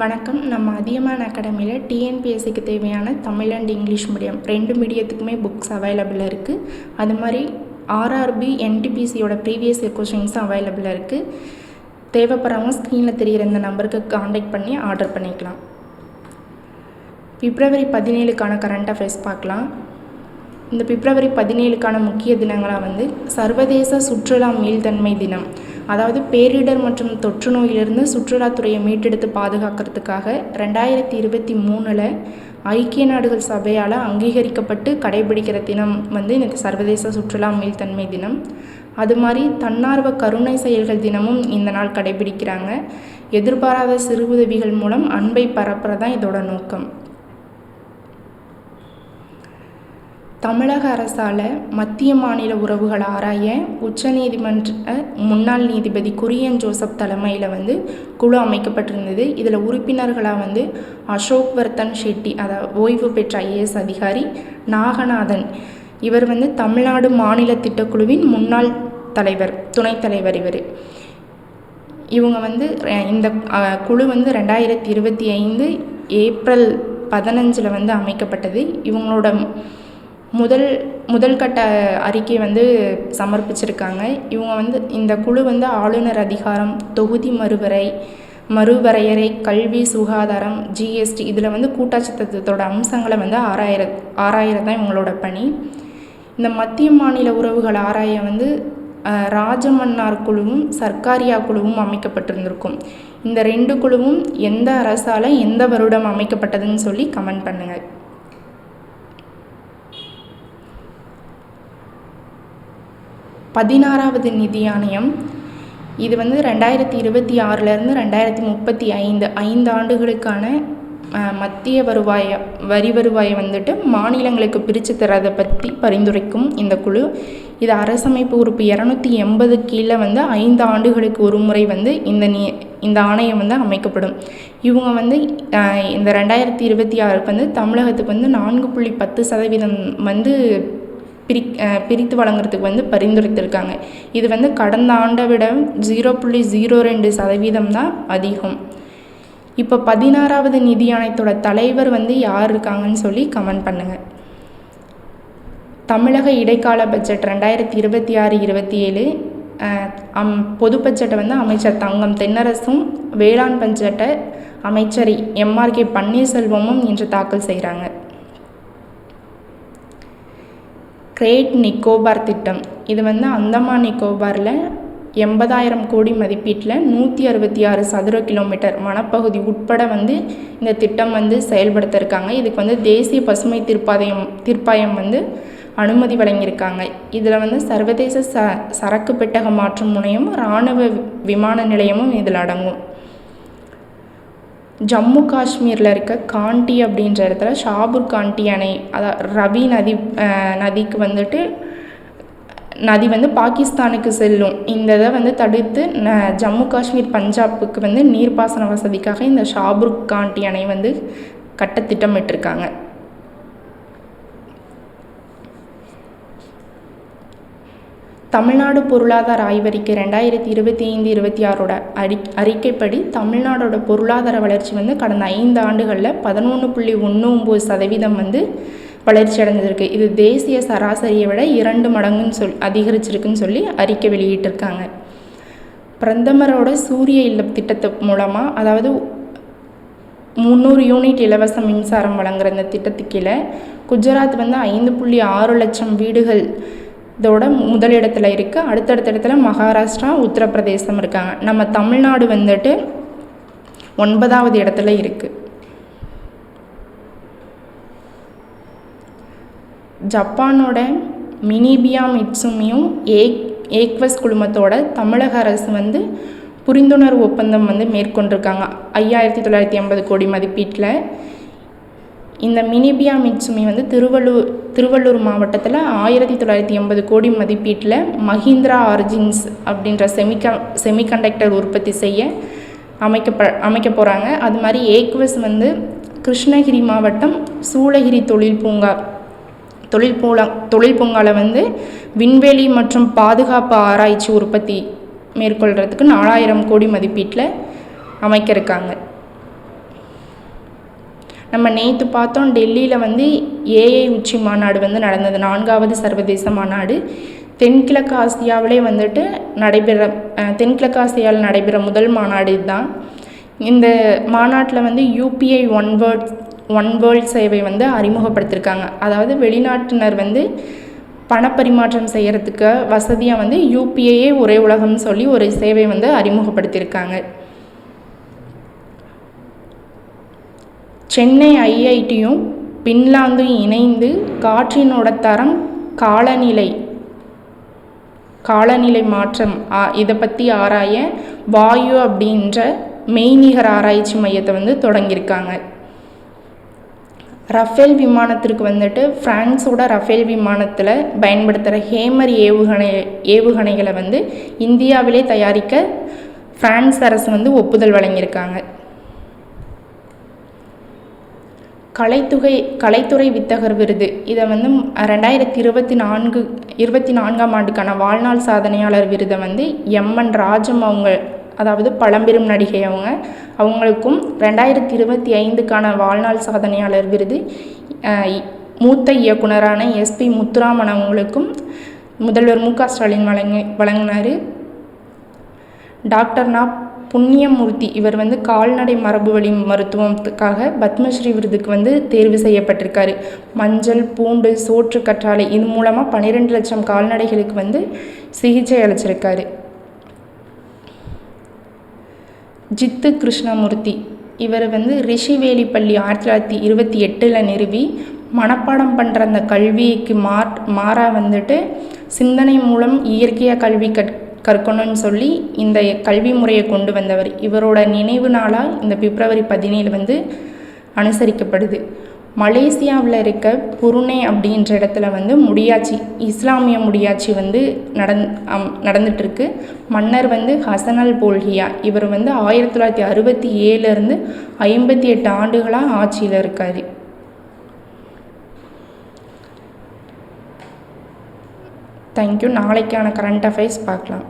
வணக்கம். நம்ம அதியமான் அகாடமியில் டிஎன்பிஎஸ்சிக்கு தேவையான தமிழ் அண்ட் இங்கிலீஷ் மீடியம் ரெண்டு மீடியத்துக்குமே புக்ஸ் அவைலபிளாக இருக்குது அது மாதிரி ஆர்ஆர்பி என்டிபிசியோட ப்ரீவியஸ் இயர் கொஷின்ஸும் அவைலபிளாக இருக்குது தேவைப்படுறவங்க ஸ்க்ரீனில் தெரிகிற இந்த நம்பருக்கு காண்டாக்ட் பண்ணி ஆர்டர் பண்ணிக்கலாம். பிப்ரவரி பதினேழுக்கான கரண்ட் அஃபேர்ஸ் பார்க்கலாம். இந்த பிப்ரவரி பதினேழுக்கான முக்கிய தினங்களாக வந்து சர்வதேச சுற்றுலா மீள்தன்மை தினம். அதாவது பேரிடர் மற்றும் தொற்று நோயிலிருந்து சுற்றுலாத்துறையை மீட்டெடுத்து பாதுகாக்கிறதுக்காக ரெண்டாயிரத்தி இருபத்தி மூணில் ஐக்கிய நாடுகள் சபையால் அங்கீகரிக்கப்பட்டு கடைபிடிக்கிற தினம் வந்து இந்த சர்வதேச சுற்றுலா மீள்தன்மை தினம் அது மாதிரி தன்னார்வ கருணை செயல்கள் தினமும் இந்த நாள் கடைபிடிக்கிறாங்க. எதிர்பாராத சிறு உதவிகள் மூலம் அன்பை பரப்புறதான் இதோட நோக்கம். தமிழக அரசால் மத்திய மாநில உறவுகளை ஆராய உச்சநீதிமன்ற முன்னாள் நீதிபதி குரியன் ஜோசப் தலைமையில் வந்து குழு அமைக்கப்பட்டிருந்தது. இதில் உறுப்பினர்களாக வந்து அசோக் வர்தன் ஷெட்டி அதாவது ஓய்வு பெற்ற ஐஏஎஸ் அதிகாரி நாகநாதன். இவர் வந்து தமிழ்நாடு மாநில திட்டக்குழுவின் முன்னாள் தலைவர் துணைத் தலைவர் இவர். இவங்க வந்து இந்த குழு வந்து ரெண்டாயிரத்தி இருபத்தி ஐந்து ஏப்ரல் பதினஞ்சில் வந்து அமைக்கப்பட்டது. இவங்களோட முதல் முதல் கட்ட அறிக்கை வந்து சமர்ப்பிச்சிருக்காங்க. இவங்க வந்து இந்த குழு வந்து ஆளுநர் அதிகாரம் தொகுதி மறுவரை மறுவரையறை கல்வி சுகாதாரம் ஜிஎஸ்டி இதில் வந்து கூட்டாட்சி தத்துவத்தோட அம்சங்களை வந்து ஆராயிர ஆராயிறது தான் இவங்களோட பணி. இந்த மத்திய மாநில உறவுகள் ஆராய வந்து ராஜமன்னார் குழுவும் சர்க்காரியா குழுவும் அமைக்கப்பட்டிருந்திருக்கும். இந்த ரெண்டு குழுவும் எந்த அரசால் எந்த வருடம் அமைக்கப்பட்டதுன்னு சொல்லி கமெண்ட் பண்ணுங்கள் பதினாறாவது நிதி ஆணையம் இது வந்து ரெண்டாயிரத்தி இருபத்தி ஆறிலேருந்து ரெண்டாயிரத்தி முப்பத்தி ஐந்து ஐந்து ஆண்டுகளுக்கான மத்திய வருவாயை வரி வருவாயை வந்துட்டு மாநிலங்களுக்கு பிரித்து தரதை பற்றி பரிந்துரைக்கும் இந்த குழு. இது அரசமைப்பு உறுப்பு இரநூத்தி எண்பது கீழே வந்து ஐந்து ஆண்டுகளுக்கு ஒரு முறை வந்து இந்த நீ இந்த ஆணையம் வந்து அமைக்கப்படும். இவங்க வந்து இந்த ரெண்டாயிரத்தி இருபத்தி ஆறுக்கு வந்து தமிழகத்துக்கு வந்து நான்கு புள்ளி பத்து சதவீதம் வந்து பிரி பிரித்து வழங்குறதுக்கு வந்து பரிந்துரைத்திருக்காங்க. இது வந்து கடந்த ஆண்டை விட ஜீரோ புள்ளி ஜீரோ ரெண்டு சதவீதம் தான் அதிகம். இப்போ பதினாறாவது நிதி ஆணையத்தோட தலைவர் வந்து யார் இருக்காங்கன்னு சொல்லி கமெண்ட் பண்ணுங்கள் தமிழக இடைக்கால பட்ஜெட் ரெண்டாயிரத்தி இருபத்தி ஆறு இருபத்தி ஏழு அம் பொது பட்ஜெட்டை வந்து அமைச்சர் தங்கம் தென்னரசும் வேளாண் பட்ஜெட்டை அமைச்சர் எம்ஆர்கே பன்னீர்செல்வமும் இன்று தாக்கல் செய்கிறாங்க கிரேட் நிக்கோபார் திட்டம். இது வந்து அந்தமான் நிக்கோபாரில் எண்பதாயிரம் கோடி மதிப்பீட்டில் நூற்றி அறுபத்தி ஆறு சதுர கிலோமீட்டர் வனப்பகுதி உட்பட வந்து இந்த திட்டம் வந்து செயல்படுத்த இருக்காங்க இதுக்கு வந்து தேசிய பசுமை தீர்ப்பாயம் தீர்ப்பாயம் வந்து அனுமதி வழங்கியிருக்காங்க. இதில் வந்து சர்வதேச ச சரக்கு பெட்டக மாற்றும் முனையம் இராணுவ விமான நிலையமும் இதில் அடங்கும். ஜம்மு காஷ்மீரில் இருக்க காண்டி அப்படின்ற இடத்துல ஷாபூர் காண்டி அணை அதாவது ரவி நதி நதிக்கு வந்துட்டு நதி வந்து பாகிஸ்தானுக்கு செல்லும். இந்த இதை வந்து தடுத்து ந ஜம்மு காஷ்மீர் பஞ்சாபுக்கு வந்து நீர்ப்பாசன வசதிக்காக இந்த ஷாபூர் காண்டி அணை வந்து கட்ட திட்டமிட்டிருக்காங்க. தமிழ்நாடு பொருளாதார ஆய்வறிக்கை ரெண்டாயிரத்தி இருபத்தி ஐந்து இருபத்தி ஆறோட அறி அறிக்கைப்படி தமிழ்நாடோட பொருளாதார வளர்ச்சி வந்து கடந்த ஐந்து ஆண்டுகளில் பதினொன்று புள்ளி ஒன்று ஒம்பது சதவீதம் வந்து வளர்ச்சி அடைஞ்சிருக்கு. இது தேசிய சராசரியை விட இரண்டு மடங்குன்னு சொல் அதிகரிச்சிருக்குன்னு சொல்லி அறிக்கை வெளியிட்டிருக்காங்க. பிரதமரோட சூரிய இல்லம் திட்டத்து மூலமாக அதாவது முந்நூறு யூனிட் இலவச மின்சாரம் வழங்குற இந்த திட்டத்துக்கு கீழே குஜராத் வந்து ஐந்து புள்ளி ஆறு லட்சம் வீடுகள் இதோட முதலிடத்தில் இருக்குது அடுத்தடுத்த இடத்துல மகாராஷ்டிரா உத்தரப்பிரதேசம் இருக்காங்க. நம்ம தமிழ்நாடு வந்துட்டு ஒன்பதாவது இடத்துல இருக்குது ஜப்பானோட மினிபியா மிட்சுமியும் ஏக் ஏக்வஸ் குழுமத்தோட தமிழக அரசு வந்து புரிந்துணர்வு ஒப்பந்தம் வந்து மேற்கொண்டிருக்காங்க. ஐயாயிரத்தி தொள்ளாயிரத்தி ஐம்பது கோடி மதிப்பீட்டில். இந்த மினிபியா மிட்சுமி வந்து திருவள்ளூர் திருவள்ளூர் மாவட்டத்தில் ஆயிரத்தி தொள்ளாயிரத்தி எண்பது கோடி மதிப்பீட்டில் மஹிந்திரா ஆர்ஜின்ஸ் அப்படின்ற செமிக செமிகண்டக்டர் உற்பத்தி செய்ய அமைக்கப்ப அமைக்க போகிறாங்க அது மாதிரி ஏக்வஸ் வந்து கிருஷ்ணகிரி மாவட்டம் சூளகிரி தொழில் பூங்கா தொழில் பூலா தொழில் பூங்காவில் வந்து விண்வெளி மற்றும் பாதுகாப்பு ஆராய்ச்சி உற்பத்தி மேற்கொள்கிறதுக்கு நாலாயிரம் கோடி மதிப்பீட்டில் அமைக்க இருக்காங்க. நம்ம நேற்று பார்த்தோம் டெல்லியில் வந்து ஏஐ உச்சி மாநாடு வந்து நடந்தது. நான்காவது சர்வதேச மாநாடு. தென்கிழக்கு ஆசியாவிலே வந்துட்டு நடைபெற தென்கிழக்கு ஆசியாவில் நடைபெற முதல் மாநாடு இதுதான். இந்த மாநாட்டில் வந்து UPI one word one world சேவை வந்து அறிமுகப்படுத்தியிருக்காங்க அதாவது வெளிநாட்டினர் வந்து பணப்பரிமாற்றம் செய்கிறதுக்கு வசதியாக வந்து யூபிஐயே ஒரே உலகம்னு சொல்லி ஒரு சேவை வந்து அறிமுகப்படுத்தியிருக்காங்க சென்னை ஐஐடியும் பின்லாந்தும் இணைந்து காற்றினோட தரம் காலநிலை காலநிலை மாற்றம் இதை பற்றி ஆராய வாயு அப்படின்ற மெய்நிகர் ஆராய்ச்சி மையத்தை வந்து தொடங்கியிருக்காங்க. ரஃபேல் விமானத்திற்கு வந்துட்டு ஃப்ரான்ஸோட ரஃபேல் விமானத்தில் பயன்படுத்துகிற ஹேமர் ஏவுகணை ஏவுகணைகளை வந்து இந்தியாவிலே தயாரிக்க ஃப்ரான்ஸ் அரசு வந்து ஒப்புதல் வழங்கியிருக்காங்க. கலைத்துகை கலைத்துறை வித்தகர் விருது. இதை வந்து ரெண்டாயிரத்தி இருபத்தி நான்கு இருபத்தி நான்காம் ஆண்டுக்கான வாழ்நாள் சாதனையாளர் விருதை வந்து எம்என் ராஜம் அவங்க அதாவது பழம்பெரும் நடிகை அவங்க. அவங்களுக்கும் ரெண்டாயிரத்தி இருபத்தி ஐந்துக்கான வாழ்நாள் சாதனையாளர் விருது. மூத்த இயக்குனரான எஸ்பி முத்துராமன் அவங்களுக்கும் முதல்வர் மு. க. ஸ்டாலின் வழங்கி வழங்கினார். டாக்டர் நா புண்ணியமூர்த்தி. இவர் வந்து கால்நடை மரபு வழி மருத்துவத்துக்காக பத்மஸ்ரீ விருதுக்கு வந்து தேர்வு செய்யப்பட்டிருக்காரு. மஞ்சள் பூண்டு சோற்று கற்றாழை இது மூலமாக பன்னிரெண்டு லட்சம் கால்நடைகளுக்கு வந்து சிகிச்சை அளிச்சிருக்காரு. ஜித்து கிருஷ்ணமூர்த்தி. இவர் வந்து ரிஷிவேலி பள்ளி ஆயிரத்தி தொள்ளாயிரத்தி இருபத்தி எட்டில் நிறுவி மனப்பாடம் பண்ணுற அந்த கல்விக்கு மாற் மாறாக வந்துட்டு சிந்தனை மூலம் இயற்கையாக கல்வி கற் கற்கணும்னு சொல்லி இந்த கல்வி முறையை கொண்டு வந்தவர். இவரோட நினைவு நாளாக இந்த பிப்ரவரி பதினேழு வந்து அனுசரிக்கப்படுது. மலேசியாவில் இருக்க புருனே அப்படின்ற இடத்துல வந்து முடியாட்சி இஸ்லாமிய முடியாட்சி வந்து நடந் நடந்துகிட்ருக்கு மன்னர் வந்து ஹசனல் போல்கியா. இவர் வந்து ஆயிரத்தி தொள்ளாயிரத்தி அறுபத்தி ஏழுலேருந்து ஐம்பத்தி எட்டு ஆண்டுகளாக ஆட்சியில் இருக்கார். தேங்க்யூ நாளைக்கான கரண்ட் அஃபேர்ஸ் பார்க்கலாம்.